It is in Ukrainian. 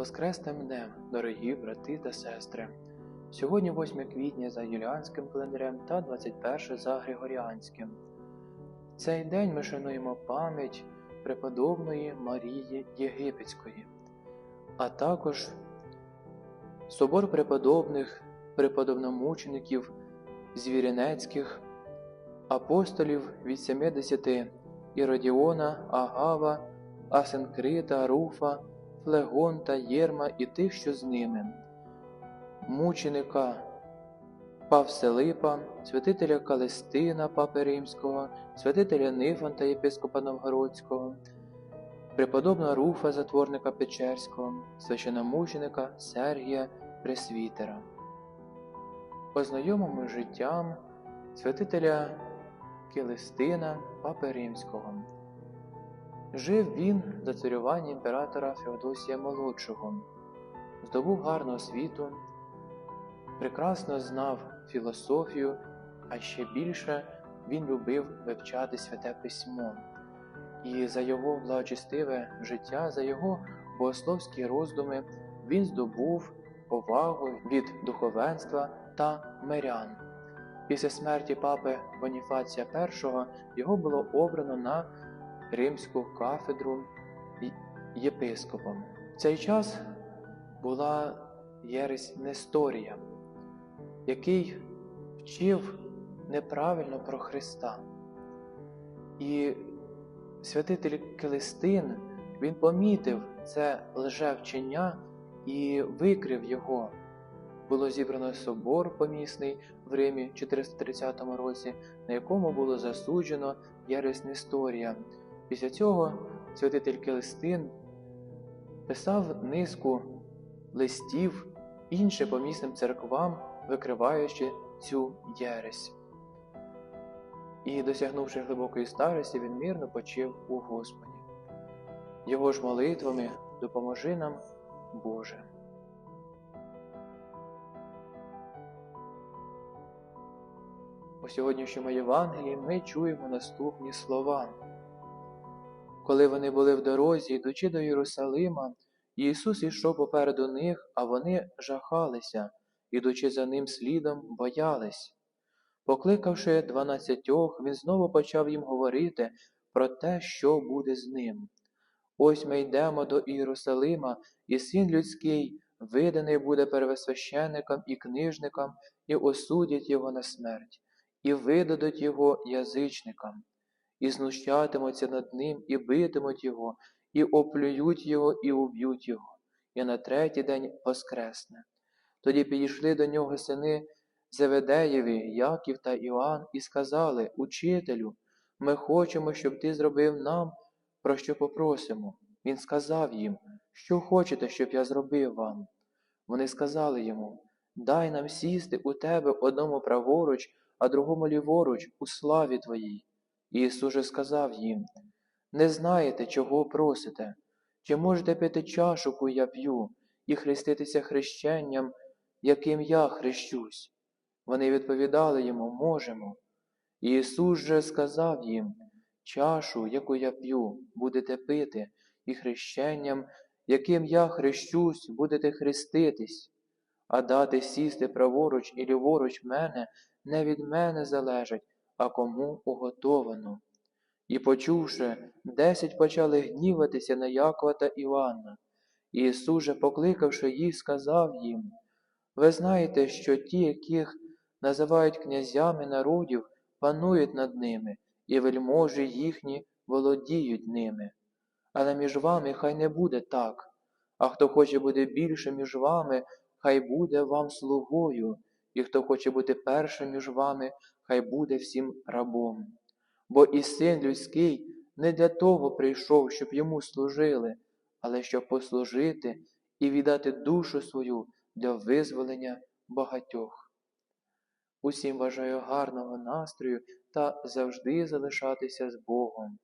Воскресним днем, дорогі брати та сестри! Сьогодні 8 квітня за юліанським календарем та 21 за Григоріанським. В цей день ми шануємо пам'ять преподобної Марії Єгипетської, а також собор преподобних, преподобномучеників, звірянецьких, апостолів від 70 Іродіона, Агава, Асенкрита, Руфа. Флегонта, Єрма і тих, що з ними, мученика Павселипа, святителя Калестина, Папи Римського, святителя Нифонта, єпископа Новгородського, преподобного Руфа, затворника Печерського, священомученика Сергія Пресвітера. Познайомимо життям святителя Келестина, Папи Римського. Жив він за царювання імператора Феодосія Молодшого, здобув гарну освіту, прекрасно знав філософію, а ще більше він любив вивчати святе письмо, і за його благочестиве життя, за його богословські роздуми він здобув повагу від духовенства та мирян. Після смерті папи Боніфація І його було обрано на римську кафедру єпископом. В цей час була Єресь Несторія, який вчив неправильно про Христа. І святитель Келестин він помітив це лжевчення і викрив його. Було зібрано собор помісний в Римі 430 році, на якому було засуджено Єресь Несторія. Після цього святитель Келестин писав низку листів іншим помісним церквам, викриваючи цю єресь. І, досягнувши глибокої старості, він мирно почив у Господі. Його ж молитвами допоможи нам, Боже. У сьогоднішньому Євангелії ми чуємо наступні слова. Коли вони були в дорозі, йдучи до Єрусалима, Ісус ішов попереду них, а вони жахалися, ідучи за ним слідом, боялись. Покликавши дванадцятьох, він знову почав їм говорити про те, що буде з ним. Ось ми йдемо до Єрусалима, і син людський виданий буде первосвященникам і книжникам, і осудять його на смерть, і видадуть його язичникам і знущатимуться над ним, і битимуть його, і оплюють його, і уб'ють його, і на третій день воскресне. Тоді підійшли до нього сини Зеведеєві, Яків та Іоанн, і сказали Учителю, ми хочемо, щоб ти зробив нам, про що попросимо. Він сказав їм, що хочете, щоб я зробив вам. Вони сказали йому Дай нам сісти у тебе одному праворуч, а другому ліворуч у славі Твоїй. Ісус же сказав їм Не знаєте, чого просите, чи можете пити чашу, яку я п'ю, і хреститися хрещенням, яким я хрещусь? Вони відповідали йому можемо. Ісус же сказав їм Чашу, яку я п'ю, будете пити, і хрещенням, яким я хрещусь, будете хреститись, а дати сісти праворуч і ліворуч мене не від мене залежить а кому уготовано. І, почувши, десять почали гніватися на Якова та Івана. Ісус же, покликавши їх, сказав їм Ви знаєте, що ті, яких називають князями народів, панують над ними, і вельможі їхні володіють ними. Але між вами хай не буде так, а хто хоче бути більше між вами, хай буде вам слугою, і хто хоче бути першим між вами, хай буде всім рабом. Бо і син людський не для того прийшов, щоб йому служили, але щоб послужити і віддати душу свою для визволення багатьох. Усім бажаю гарного настрою та завжди залишатися з Богом.